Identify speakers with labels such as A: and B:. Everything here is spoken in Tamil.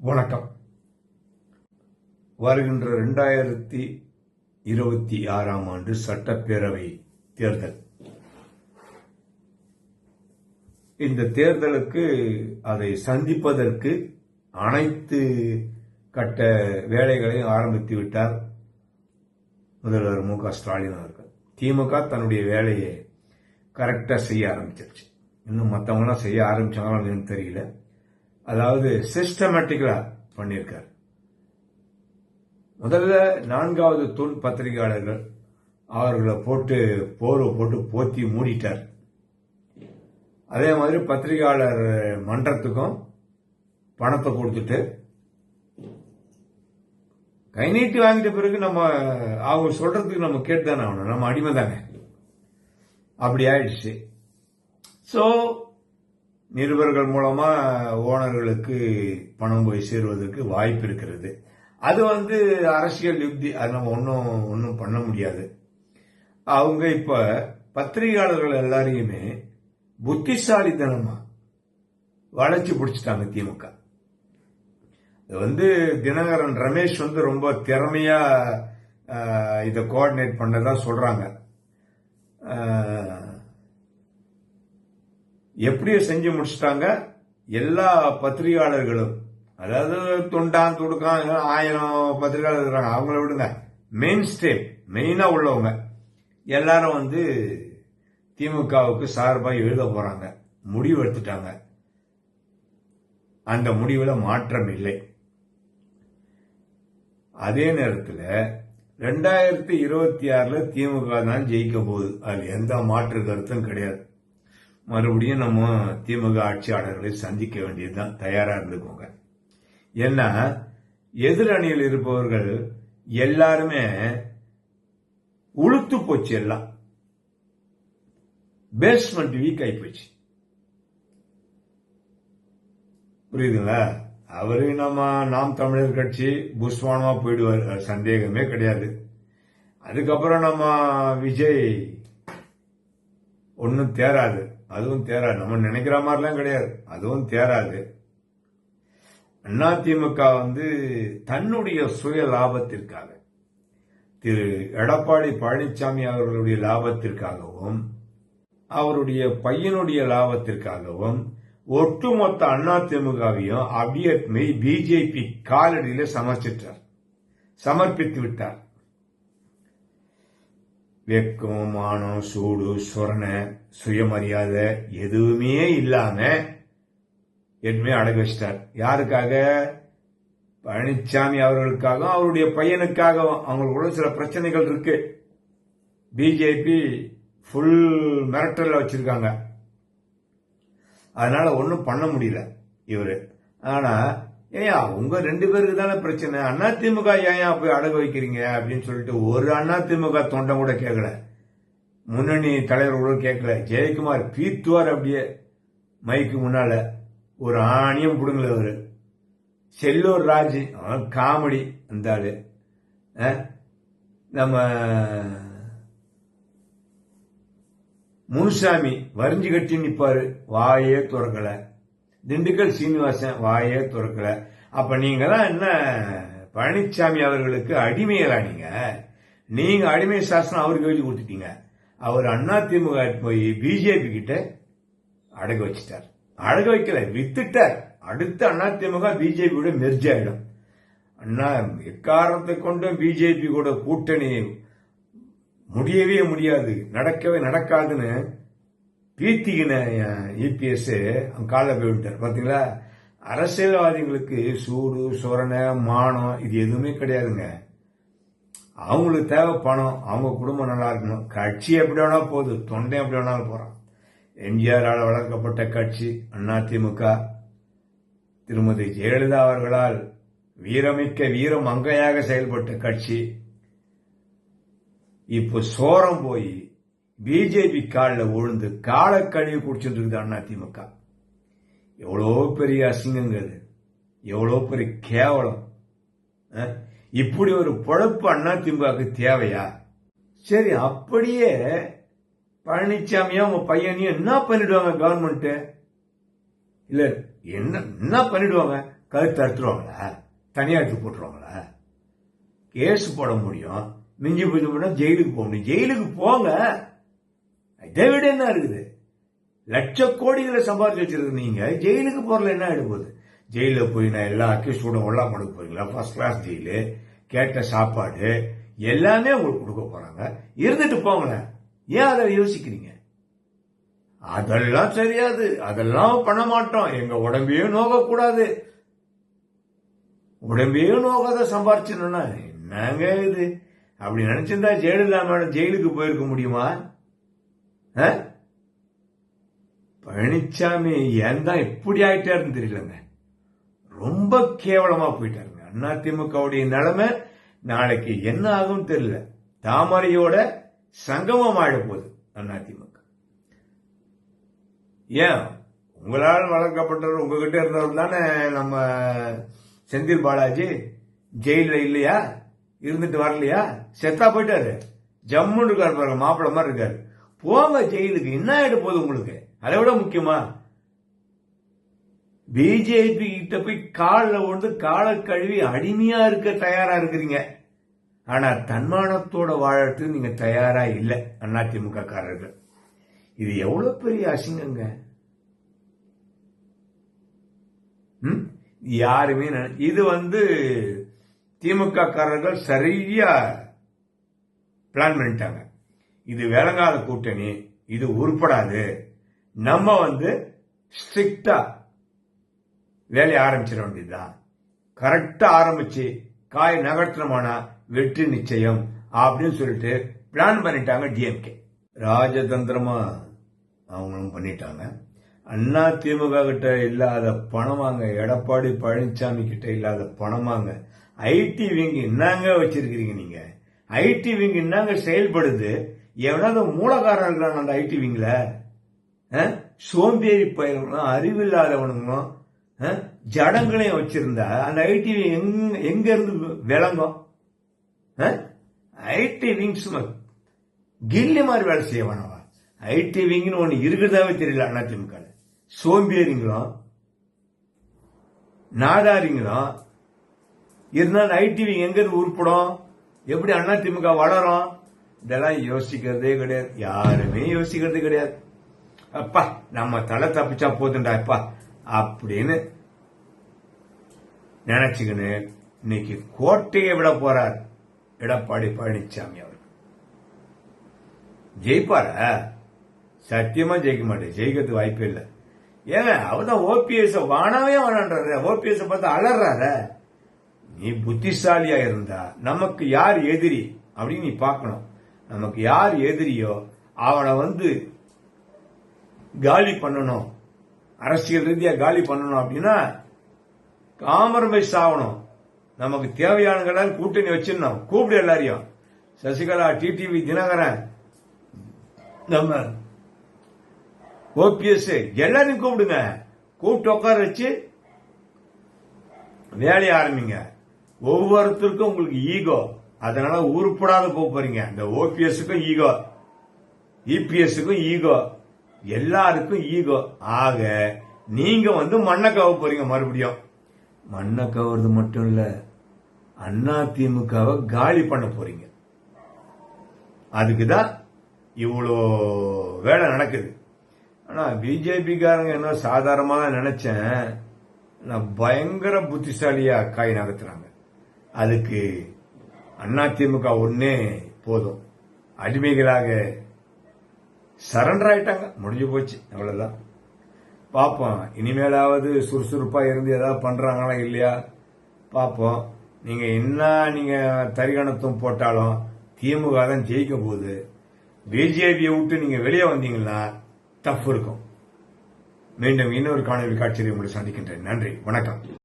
A: வணக்கம். வருகின்ற ரெண்டாயிரத்தி இருபத்தி ஆறாம் ஆண்டு சட்டப்பேரவை தேர்தல். இந்த தேர்தலுக்கு அதை சந்திப்பதற்கு அனைத்து கட்ட வேலைகளையும் ஆரம்பித்து விட்டார் முதல்வர் மு க ஸ்டாலின் அவர்கள். திமுக தன்னுடைய வேலையை கரெக்டாக செய்ய ஆரம்பிச்சிருச்சு. இன்னும் மற்றவங்களாம் செய்ய ஆரம்பிச்சாங்களா தெரியல. அதாவது சிஸ்டமேட்டிக்கலா பண்ணியிருக்கார். முதல்ல நான்காவது தூண் பத்திரிகையாளர்கள் அவர்களை போட்டு போர்வை போட்டு போத்தி மூடிட்டார். அதே மாதிரி பத்திரிகையாளர் மன்றத்துக்கும் பணத்தை கொடுத்துட்டு கை நீட்டி வாங்கிட்ட பிறகு நம்ம அவங்க சொல்றதுக்கு நம்ம கேட்டு தானே ஆகணும். நம்ம அடிமை தானே அப்படி ஆயிடுச்சு. ஸோ நிருபர்கள் மூலமா ஓனர்களுக்கு பணம் போய் சேருவதற்கு வாய்ப்பு இருக்கிறது. அது வந்து அரசியல் யுக்தி அது நம்ம ஒன்றும் ஒன்றும் பண்ண முடியாது. அவங்க இப்ப பத்திரிகையாளர்கள் எல்லாரையுமே புத்திசாலித்தனமா வளைச்சு பிடிச்சிட்டாங்க திமுக. இது வந்து தினகரன் ரமேஷ் வந்து ரொம்ப திறமையா இதை கோஆர்டினேட் பண்ணதா சொல்றாங்க. ஆஹ், எப்படியோ செஞ்சு முடிச்சிட்டாங்க. எல்லா பத்திரிகையாளர்களும் அதாவது தொண்டான் துடுக்கான் ஆயிரம் பத்திரிகையாளர் இருக்கிறாங்க. அவங்கள விடுங்க. மெயின் ஸ்டேப் மெயினாக உள்ளவங்க. எல்லாரும் வந்து திமுகவுக்கு சார்பாக எழுத போகிறாங்க முடிவு எடுத்துட்டாங்க. அந்த முடிவில் மாற்றம் இல்லை. அதே நேரத்தில் ரெண்டாயிரத்தி இருபத்தி ஆறில் திமுக தான் ஜெயிக்க போகுது. அதில் எந்த மாற்று கருத்தும் கிடையாது. மறுபடியும் நம்ம திமுக ஆட்சியாளர்களை சந்திக்க வேண்டியதுதான் தயாரா இருந்துக்கோங்க. ஏன்னா எதிரணியில் இருப்பவர்கள் எல்லாருமே உளுத்து போச்சு எல்லாம். பேஸ்மெண்ட் வீக் ஆகி போச்சு. புரியுதுங்களா? அவரு நம்ம நாம் தமிழர் கட்சி புஷ்வானமா போயிடுவார். அது சந்தேகமே கிடையாது. அதுக்கப்புறம் நம்ம விஜய் ஒன்றும் தேராது. அதுவும் தேராது. நம்ம நினைக்கிற மாதிரிலாம் கிடையாது. அதுவும் தேராது. அதிமுக வந்து தன்னுடைய சுய லாபத்திற்காக திரு எடப்பாடி பழனிசாமி அவர்களுடைய லாபத்திற்காகவும் அவருடைய பையனுடைய லாபத்திற்காகவும் ஒட்டுமொத்த அதிமுகவையும் அப்படியே பிஜேபி காலடியில சமர்ச்சிட்டார் சமர்ப்பித்து விட்டார். வெக்கம் மானம் சூடு சுரண சுயமரியாதை எதுவுமே இல்லாம என்னமே அடகு வச்சிட்டார். யாருக்காக? பழனிசாமி அவர்களுக்காகவும் அவருடைய பையனுக்காகவும். அவங்களுக்குள்ள சில பிரச்சனைகள் இருக்கு. பிஜேபி ஃபுல் மிரட்டல்ல வச்சிருக்காங்க. அதனால ஒன்றும் பண்ண முடியல இவர். ஆனால் ஏயா உங்க ரெண்டு பேருக்கு தானே பிரச்சனை. அண்ணா திமுக ஏன் போய் அடகு வைக்கிறீங்க அப்படின்னு சொல்லிட்டு ஒரு அண்ணா திமுக தொண்டம் கூட கேட்கல முன்னணி தலைவர் கூட கேட்கல ஜெயக்குமார் பீத்துவார் அப்படியே மைக்கு முன்னால ஒரு ஆணியம் கொடுங்கல அவரு. செல்லூர் ராஜ் அவன் காமெடி அந்த ஆளு. நம்ம முனுசாமி வரிஞ்சு கட்டி நிற்பாரு வாயே துறக்கலை. திண்டுக்கல் சீனிவாசன் வாயே துறக்கல. அப்ப நீங்க தான் என்ன பழனிசாமி அவர்களுக்கு அடிமையரா நீங்க? நீங்க அடிமை சாசனம் அவருக்கு எழுதி கொடுத்துட்டீங்க. அவர் அண்ணா திமுக போய் பிஜேபி கிட்ட அடகு வச்சிட்டார். அடகு வைக்கல வித்துட்டார். அடுத்து அண்ணா திமுகம் பிஜேபி பிஜேபியோட மெர்ஜ் ஆயிடும். அண்ணா எக்காரணத்தை கொண்டும் பிஜேபி கூட கூட்டணி முடியவே முடியாது நடக்கவே நடக்காதுன்னு பீத்திக்கின இபிஎஸ் அவங்க காலைல போய் விட்டார். பாத்தீங்களா? அரசியல்வாதிகளுக்கு சூடு சுரணை மானம் இது எதுவுமே கிடையாதுங்க. அவங்களுக்கு தேவை பணம் அவங்க குடும்பம் நல்லா இருக்கணும். கட்சி எப்படி வேணா போகுது தொண்டை எப்படி வேணாலும் போறான். எம்ஜிஆரால் வளர்க்கப்பட்ட கட்சி அதிமுக. திருமதி ஜெயலலிதா அவர்களால் வீரமிக்க வீரம் அங்கையாக செயல்பட்ட கட்சி. இப்போ சோரம் போய் பிஜேபி காலில் விழுந்து காலை கழுவி குடிச்சுட்டு இருக்குது அதிமுக எவ்வளோ பெரிய அசிங்கங்கிறது எவ்வளோ பெரிய கேவலம். இப்படி ஒரு பொழப்பு அதிமுகவுக்கு தேவையா? சரி அப்படியே பழனிசாமியா உங்க பையனையும் என்ன பண்ணிடுவாங்க கவர்மெண்ட் இல்ல என்ன என்ன பண்ணிடுவாங்க? கழுத்து அறுத்துருவாங்களா தனியார் எடுத்து போட்டுருவாங்களா? கேஸ் போட முடியும். மிஞ்சி போய் போனா ஜெயிலுக்கு போக முடியும். ஜெயிலுக்கு போங்க. இதை விட என்ன இருக்குது? லட்ச கோடிகளை சம்பாதிச்சு வச்சிருக்கு நீங்க ஜெயிலுக்கு போறல என்ன ஆயிட போகுது? ஜெயிலில் போய் நான் எல்லா அக்யூஸ்டோட எல்லாம் கொடுக்க போறீங்களா? ஃபர்ஸ்ட் கிளாஸ் ஜெயிலு கேட்ட சாப்பாடு எல்லாமே உங்களுக்கு கொடுக்க போறாங்க. இருந்துட்டு போங்களேன். ஏன் அதை யோசிக்கிறீங்க? அதெல்லாம் சரியாது. அதெல்லாம் பண்ண மாட்டோம். எங்க உடம்பையும் நோகக்கூடாது. உடம்பையும் நோகாத சம்பாரிச்சிடணும்னா என்னங்க இது? அப்படி நினைச்சிருந்தா ஜெயலலிதா மேடம் ஜெயிலுக்கு போயிருக்க முடியுமா? பழனிசாமி ஏன் தான் இப்படி ஆயிட்டாருன்னு தெரியலங்க. ரொம்ப கேவலமா போயிட்டாருங்க. அண்ணா திமுகவுடைய நிலைமை நாளைக்கு என்ன ஆகும் தெரியல. தாமரையோட சங்கமம் ஆயிட போகுது திமுக. ஏன்? உங்களால் வளர்க்கப்பட்டவர் உங்ககிட்ட இருந்தவர் தானே நம்ம செந்தில் பாலாஜி? ஜெயில இல்லையா? இருந்துட்டு வரலையா? செத்தா போயிட்டாரு. ஜம்முன்னு இருக்காரு பாருங்க மாப்பிள்ள மாதிரி இருக்காரு. போங்க ஜெயிலுக்கு. என்ன ஆயிட போகுது உங்களுக்கு? அதை விட முக்கியமா? பிஜேபி கிட்ட போய் காலில் ஒன்று காலை கழுவி அடிமையா இருக்க தயாரா இருக்கிறீங்க. ஆனா தன்மானத்தோட வாழறதுக்கு நீங்க தயாரா இல்லை அதிமுக காரர்கள் இது எவ்வளவு பெரிய அசிங்கங்க? ம்? யாருமே இது வந்து திமுக காரர்கள் சரியா பிளான் பண்ணிட்டாங்க. இது விளங்காத கூட்டணி இது உருப்படாது. நம்ம வந்து ஸ்ட்ரிக்டா வேலையை ஆரம்பிச்சிட வேண்டியதுதான். கரெக்டா ஆரம்பிச்சு காய் நகர்த்தனமானா வெற்றி நிச்சயம் அப்படின்னு சொல்லிட்டு பிளான் பண்ணிட்டாங்க டிஎம்கே ராஜதந்திரமா அவங்களும் பண்ணிட்டாங்க. அண்ணா திமுக கிட்ட இல்லாத பணமாங்க எடப்பாடி பழனிசாமி கிட்ட இல்லாத பணமாங்க ஐடி விங் என்னங்க வச்சிருக்கிறீங்க நீங்க? ஐடி விங் என்னங்க செயல்படுது? எவனாவது மூலக்காரன் இருக்கிறான் அந்த ஐடி விங்கில் சோம்பேறி பயிர்களும் அறிவில்லாதவனுங்களும் ஜடங்களையும் வச்சிருந்தா அந்த ஐடி எங் எங்க இருந்து விளங்கும் ஐடி விங்ஸ் கில்லி மாதிரி வேலை செய்ய வேணாவா ஐடி விங்னு ஒன்று இருக்குதாவே தெரியல அதிமுக சோம்பேறிங்களும் நாடாரிங்களும் இருந்தாலும் ஐடி விங் எங்க இருந்து உருப்படும்? எப்படி அதிமுக வளரும்? இதெல்லாம் யோசிக்கிறதே கிடையாது. யாருமே யோசிக்கிறது கிடையாது. அப்பா நம்ம தலை தப்பிச்சா போதுண்டா அப்பா. அப்படின்னு நினைச்சுக்கின்னு இன்னைக்கு கோட்டையை விட போறார் எடப்பாடி பழனிசாமி அவர் ஜெயிப்பாரா? சத்தியமா ஜெயிக்க மாட்டேன். ஜெயிக்கிறதுக்கு வாய்ப்பே இல்லை. ஏங்க அவர் தான் ஓபிஎஸ் வானாவே வேணான்றாரு ஓபிஎஸ் பார்த்து அலறாரு. நீ புத்திசாலியா இருந்தா நமக்கு யார் எதிரி அப்படின்னு நீ பார்க்கணும். நமக்கு யார் எதிரியோ அவனை வந்து காலி பண்ணணும். அரசியல் ரீதியா காலி பண்ணணும் அப்படின்னா காம்ப்ரமைஸ் ஆகணும். நமக்கு தேவையானங்கள கூட்டணி வச்சிடணும். கூப்பிடு எல்லாரையும். சசிகலா டிடிவி தினகரன் நம்ம ஓபிஎஸ் எல்லாரையும் கூப்பிடுங்க. கூப்பிட்டு உட்கார வச்சு வேலையை ஆரம்பிங்க. ஒவ்வொருத்தருக்கும் உங்களுக்கு ஈகோ. அதனால உருப்படாத போக போறீங்க. இந்த ஓபிஎஸ்க்கும் ஈகோ. இபிஎஸ்க்கும் ஈகோ. எல்லாருக்கும் ஈகோ. ஆக நீங்க வந்து மண்ணை கவ போறீங்க மறுபடியும். மண்ணை கவர்றது மட்டும் இல்ல அண்ணா திமுகவை காலி பண்ண போறீங்க. அதுக்குதான் இவ்வளோ வேலை நடக்குது. ஆனா பிஜேபிக்காரங்க என்ன சாதாரணமாக தான் நினைச்சேன். நான் பயங்கர புத்திசாலியா காய் நகர்த்துறாங்க. அதுக்கு அதிமுக ஒன்னே போதும். அடிமைகளாக சரண்டர் ஆயிட்டாங்க முடிஞ்சு போச்சு. அவ்வளவுதான். பார்ப்போம் இனிமேலாவது சுறுசுறுப்பா இருந்து ஏதாவது பண்றாங்களா இல்லையா? பார்ப்போம் நீங்க என்ன நீங்க தரிகணத்தும் போட்டாலும் திமுக தான் ஜெயிக்க போகுது. பிஜேபியை விட்டு நீங்க வெளியே வந்தீங்கன்னா தப்பு இருக்கும். மீண்டும் இன்னொரு காணொலி காட்சியை உங்களை சந்திக்கின்றேன். நன்றி. வணக்கம்.